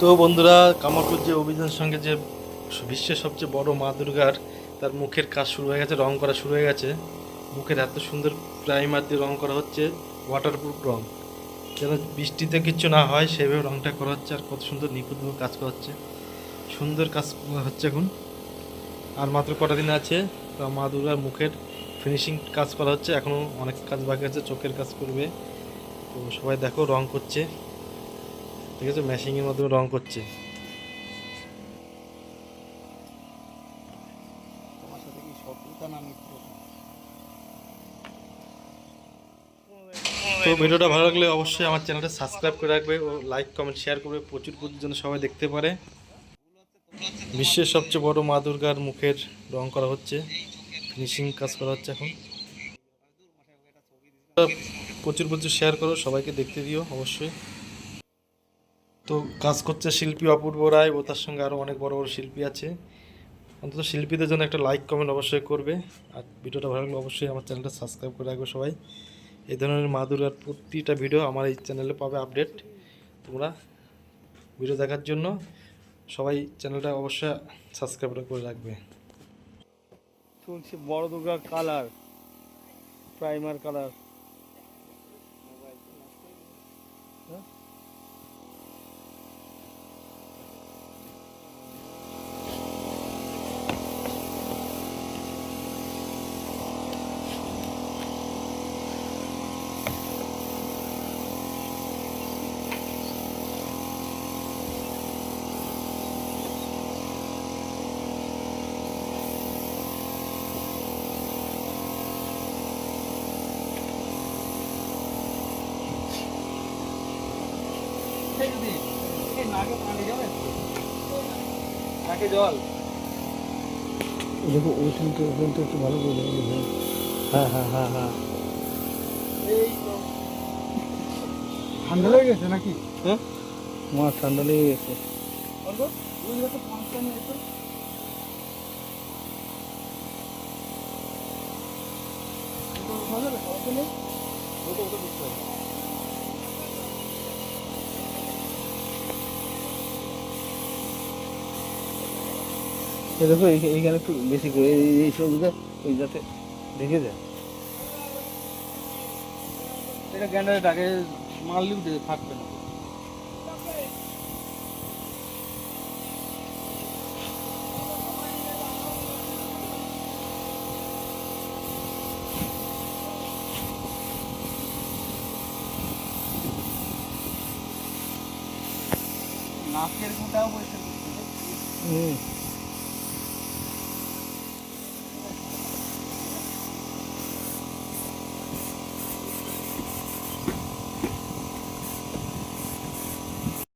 তো বন্ধুরা, কামারপুর যে অভিযান সঙ্গে যে বিশ্বের সবচেয়ে বড় মা দুর্গার তার মুখের কাজ শুরু হয়ে গেছে, রং করা শুরু হয়ে গেছে। মুখের এত সুন্দর প্রাইমার দিয়ে রং করা হচ্ছে ওয়াটারপ্রুফ রং। যেন বৃষ্টিতে কিচ্ছু না হয়, সেভাবে রংটা করা হচ্ছে আর কত সুন্দর নিখুঁতভাবে কাজ করা হচ্ছে। সুন্দর কাজ হচ্ছে এখন। আর মাত্র কটা দিন আছে, তা মা দুর্গার মুখের ফিনিশিং কাজ করা হচ্ছে। এখনও অনেক কাজ বাকি আছে, চোখের কাজ করবে। তো সবাই দেখো, রং করছে। ঠিক আছে? মেশিংয়ের মাধ্যমে রং করছে। তো ভিডিওটা ভালো লাগলে অবশ্যই আমার চ্যানেলটা সাবস্ক্রাইব করে রাখবে ও লাইক কমেন্ট শেয়ার করবে। প্রচুর প্রচুর জন্য সবাই দেখতে পারে। বিশ্বের সবচেয়ে বড় মা দুর্গার মুখের রং করা হচ্ছে। ফিনিশিং কাজ করা হচ্ছে এখন। প্রচুর প্রচুর শেয়ার করো সবাইকে দেখতে দিও অবশ্যই। তো কাজ করছে শিল্পী অপূর্ব রায় ও তার সঙ্গে আরও অনেক বড় বড় শিল্পী আছে। অন্তত শিল্পীদের জন্য একটা লাইক কমেন্ট অবশ্যই করবে। আর ভিডিওটা ভালো লাগলে অবশ্যই আমার চ্যানেলটা সাবস্ক্রাইব করে রাখবে সবাই। এই ধরনের মা দুর্গার প্রতিটা ভিডিও আমার এই চ্যানেলে পাবে আপডেট তোমরা ভিডিও দেখার জন্য সবাই চ্যানেলটা অবশ্যই সাবস্ক্রাইব করে রাখবে। চলছে বড় দুর্গার কালার প্রাইমার কালার নাকে জল। দেখো ওইখানটা ওখানটা একটু ভালো করে হ্যাঁ। হ্যাঁ হ্যাঁ হ্যাঁ এই ঠান্ডা লেগে গেছে নাকি? হ্যাঁ? আমার ঠান্ডা লেগে গেছে। তো ভালো ওটা ওটা বুঝতে হবে দেখো এই- এইখানে একটু বেশি করে এই- সবগুলো ওই যাতে দেখে যায়। এটা গ্যান্ডারে ডাকে মারলেও থাকবে না। নাকের গোটাও পয়সা হুম।